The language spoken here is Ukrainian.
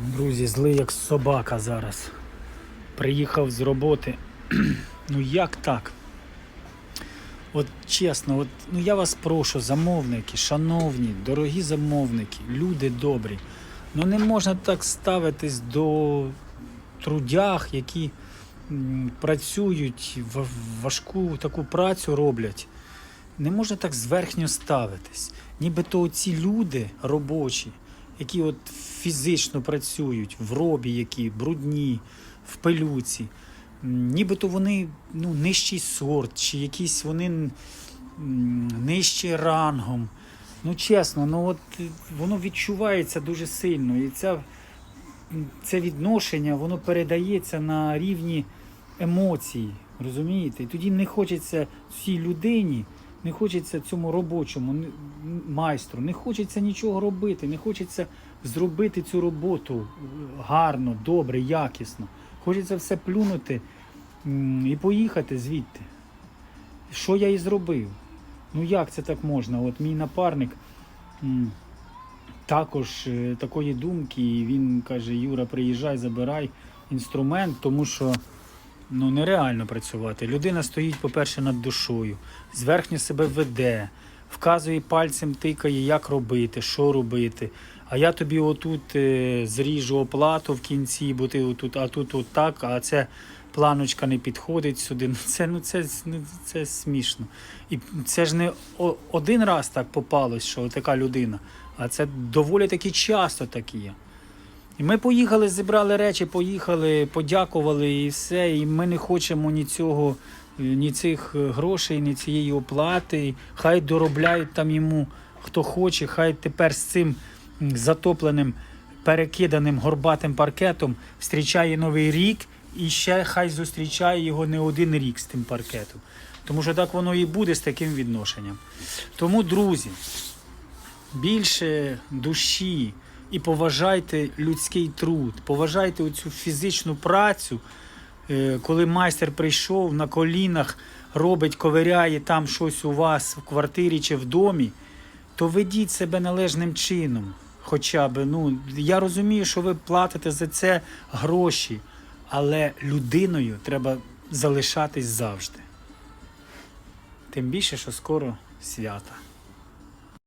Друзі, злий як собака зараз. Приїхав з роботи. ну як так? От чесно, от, ну я вас прошу, замовники, шановні, дорогі замовники, люди добрі. Ну не можна так ставитись до трудях, які працюють, в- важку таку працю роблять. Не можна так зверхньо ставитись. Нібито ці люди робочі, які от фізично працюють, в робі, які брудні, в пилюці, нібито вони ну, нижчий сорт, чи якісь вони нижчі рангом. Ну, чесно, ну от е, воно відчувається дуже сильно. І ця, це відношення воно передається на рівні емоцій. Розумієте? І тоді не хочеться цій людині, не хочеться цьому робочому майстру, не хочеться нічого робити, не хочеться зробити цю роботу е, гарно, добре, якісно. Хочеться все плюнути і поїхати звідти. Що я і зробив? Ну як це так можна? От мій напарник також е, такої думки, він каже: Юра, приїжджай, забирай інструмент, тому що ну, нереально працювати. Людина стоїть, по-перше, над душою, зверхньо себе веде, вказує пальцем, тикає, як робити, що робити. А я тобі отут е, зріжу оплату в кінці, бо ти отут, а тут отак, а це планочка не підходить сюди. Ну це, ну, це, ну, це смішно. І це ж не один раз так попалось, що така людина, а це доволі таки часто так є. І ми поїхали, зібрали речі, поїхали, подякували і все. І ми не хочемо ні цього, е, ні цих е, грошей, ні цієї оплати. Хай доробляють там йому хто хоче, хай тепер з цим затопленим, перекиданим горбатим паркетом зустрічає новий рік і ще хай зустрічає його не один рік з тим паркетом. Тому що так воно і буде з таким відношенням. Тому, друзі, більше душі і поважайте людський труд, поважайте оцю фізичну працю, Е, коли майстер прийшов на колінах, робить, ковиряє там щось у вас в квартирі чи в домі, то ведіть себе належним чином. Хоча б, ну, я розумію, що ви платите за це гроші, але людиною треба залишатись завжди. Тим більше, що скоро свята.